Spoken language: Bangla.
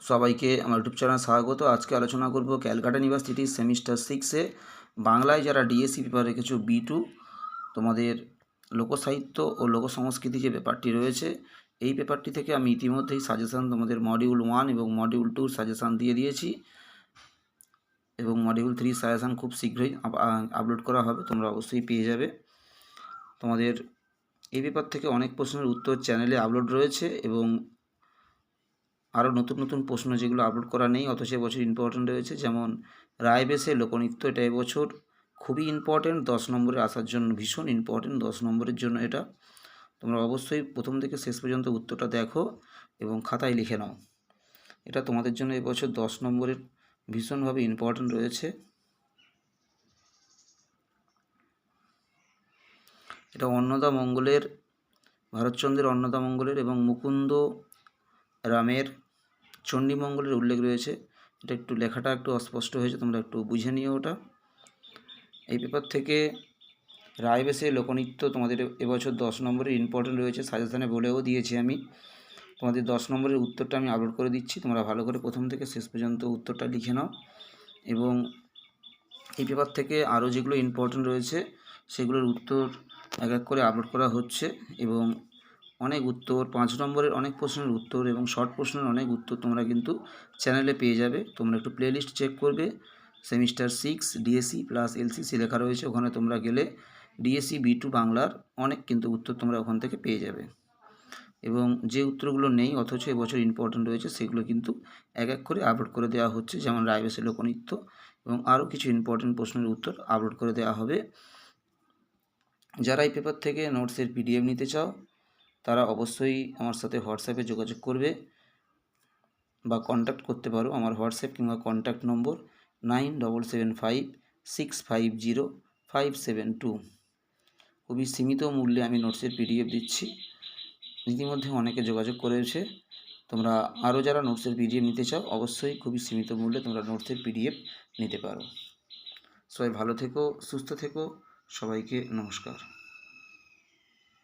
সবাইকে আমার ইউটিউব চ্যানেল স্বাগত। আজকে আলোচনা করব ক্যালকাটা ইউনিভার্সিটি সেমিস্টার সিক্সে বাংলায় যারা ডিএসসি পেপার রেখেছো, বি টু, তোমাদের লোকসাহিত্য ও লোকসংস্কৃতি যে পেপারটি রয়েছে, এই পেপারটি থেকে আমি ইতিমধ্যেই সাজেশান তোমাদের মডিউল ওয়ান এবং মডিউল টুর সাজেশান দিয়ে দিয়েছি এবং মডিউল থ্রি সাজেশান খুব শীঘ্রই আপলোড করা হবে, তোমরা অবশ্যই পেয়ে যাবে। তোমাদের এই পেপার থেকে অনেক প্রশ্নের উত্তর চ্যানেলে আপলোড রয়েছে এবং আরও নতুন নতুন প্রশ্ন যেগুলো আপলোড করা নেই, অথচ এবছর ইম্পর্টেন্ট রয়েছে, যেমন রায় বেসে লোকনৃত্য এটা এবছর খুবই ইম্পর্টেন্ট দশ নম্বরে আসার জন্য ভীষণ ইম্পর্টেন্ট দশ নম্বরের জন্য এটা। তোমরা অবশ্যই প্রথম থেকে শেষ পর্যন্ত উত্তরটা দেখো এবং খাতায় লিখে নাও। এটা তোমাদের জন্য এবছর দশ নম্বরের ভীষণভাবে ইম্পর্টেন্ট রয়েছে। এটা অন্নদা মঙ্গলের, ভারতচন্দ্রের অন্নদা মঙ্গলের এবং মুকুন্দ রামের চণ্ডীমঙ্গলের উল্লেখ রয়েছে। এটা একটু লেখাটা একটু অস্পষ্ট হয়েছে, তোমরা একটু বুঝে নিও ওটা। এই পেপার থেকে রায় বেসে লোকনৃত্য তোমাদের এবছর দশ নম্বরের ইম্পর্টেন্ট রয়েছে সাজেশানে বলেও দিয়েছি আমি। তোমাদের দশ নম্বরের উত্তরটা আমি আপলোড করে দিচ্ছি, তোমরা ভালো করে প্রথম থেকে শেষ পর্যন্ত উত্তরটা লিখে নাও। এবং এই পেপার থেকে আরও যেগুলো ইম্পর্টেন্ট রয়েছে, সেগুলোর উত্তর এক এক করে আপলোড করা হচ্ছে। এবং অনেক উত্তর, পাঁচ নম্বরের অনেক প্রশ্নের উত্তর এবং শর্ট প্রশ্নের অনেক উত্তর তোমরা কিন্তু চ্যানেলে পেয়ে যাবে। তোমরা একটু প্লেলিস্ট চেক করবে। Semester six DSC plus LCC লেখা রয়েছে, ওখানে তোমরা গেলে ডিএসসি বি টু বাংলার অনেক কিন্তু উত্তর তোমরা ওখান থেকে পেয়ে যাবে। এবং যে উত্তরগুলো নেই, অথচ এবছর ইম্পর্টেন্ট রয়েছে, সেগুলো কিন্তু এক এক করে আপলোড করে দেওয়া হচ্ছে, যেমন রায়বেসের লোকনৃত্য এবং আরও কিছু ইম্পর্টেন্ট প্রশ্নের উত্তর আপলোড করে দেওয়া হবে। যারা এই পেপার থেকে নোটসের পিডিএফ নিতে চাও তারা অবশ্যই আমার সাথে হোয়াটসঅ্যাপে যোগাযোগ করবে বা কন্ট্যাক্ট করতে পারো। আমার হোয়াটসঅ্যাপ কিংবা contact number nine double seven five six five zero five seven two খুবই সীমিত মূল্যে আমি নোটসের পিডিএফ দিচ্ছি। ইতিমধ্যে অনেকে যোগাযোগ করেছে। তোমরা আরও যারা নোটসের পিডিএফ নিতে চাও, অবশ্যই খুবই সীমিত মূল্যে তোমরা নোটসের পিডিএফ নিতে পারো। সবাই ভালো থেকো, সুস্থ থেকো। সবাইকে নমস্কার।